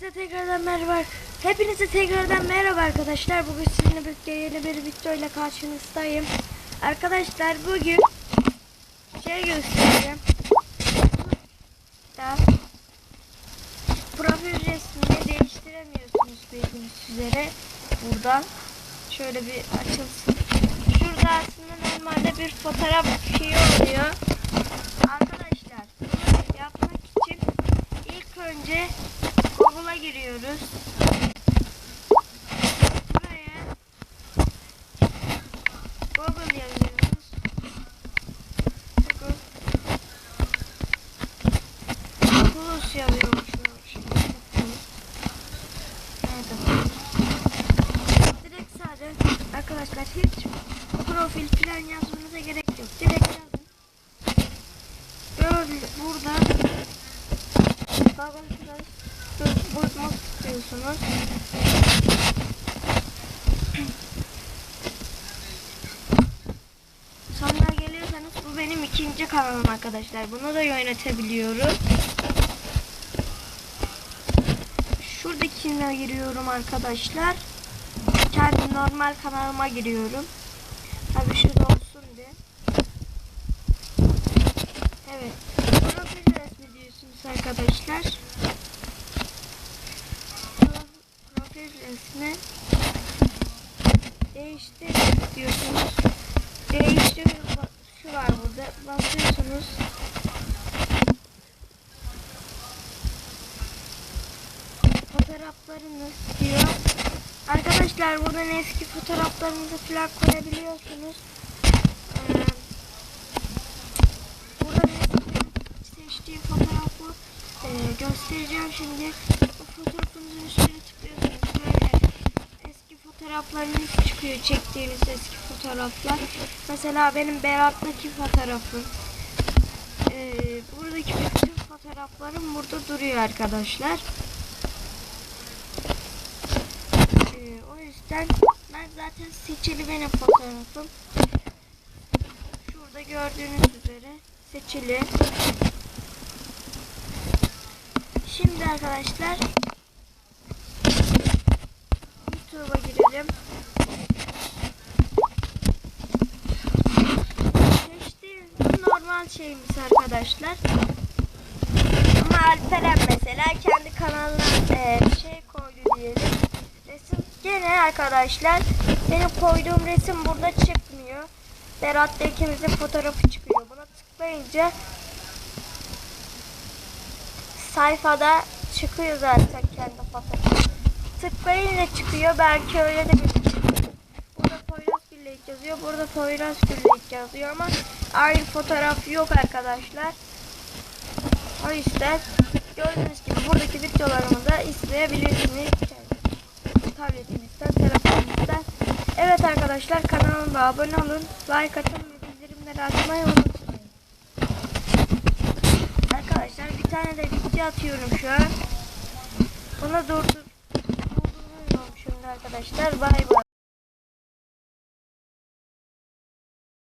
Hepinize tekrardan merhaba. Hepinize tekrardan merhaba arkadaşlar. Bugün sizinle birlikte yeni bir video ile karşınızdayım. Arkadaşlar bugün şey göstereceğim. Da profil resmini değiştiremiyorsunuz bildiğiniz üzere. Buradan şöyle bir açılsın. Şurada aslında normalde bir fotoğraf şeyi oluyor. Arkadaşlar yapmak için ilk önce giriyoruz. Buraya Google yazıyoruz. Google Plus yazıyormuş. Nerede? Direkt sadece arkadaşlar hiç profil falan yazmanıza gerek yok. Direkt yazın. Böyle burada Google Plus bozmak istiyorsunuz. Sonra geliyorsanız bu benim ikinci kanalım arkadaşlar. Bunu da yönetebiliyorum. Şuradakine giriyorum arkadaşlar. Kendi normal kanalıma giriyorum. Tabii şurada olsun diye. Evet. Profil resmi diyorsunuz arkadaşlar. Resmi değiştir diyorsunuz. Değiştir şu var burada. Basıyorsunuz. Fotoğraflarınız diyor. Arkadaşlar buradan eski fotoğraflarınızı falan koyabiliyorsunuz. Ee, e, göstereceğim şimdi. O fotoğrafınızın üstüne tıklıyorsunuz. Fotoğraflarınız çıkıyor. Çektiğiniz eski fotoğraflar. Mesela benim Berat'taki fotoğrafım. Ee, buradaki bütün fotoğraflarım burada duruyor arkadaşlar. Ee, o yüzden ben zaten seçili benim fotoğrafım. Şurada gördüğünüz üzere seçili. Şimdi arkadaşlar YouTube'a girelim. Seçtiğim bu normal şeyimiz arkadaşlar. Ama Alperen mesela kendi kanalına e, şey koydu diyelim. Resim gene arkadaşlar benim koyduğum resim burada çıkmıyor. Berat'la ikimizin fotoğrafı çıkıyor. Buna tıklayınca sayfada çıkıyor zaten kendi fotoğrafı. Tıklayınca çıkıyor. Belki öyle de bir yazıyor. Burada Poyraz Güllek yazıyor ama aynı fotoğraf yok arkadaşlar. O yüzden gördüğünüz gibi buradaki videolarımı izleyebilirsiniz. Tabletinizden, telefonunuzdan. Evet arkadaşlar kanalıma abone olun. Like atın ve bildirimleri açmayı unutmayın. Arkadaşlar bir tane de video atıyorum şu an. Bunu durdur durduruyorum şimdi arkadaşlar. Bay bay.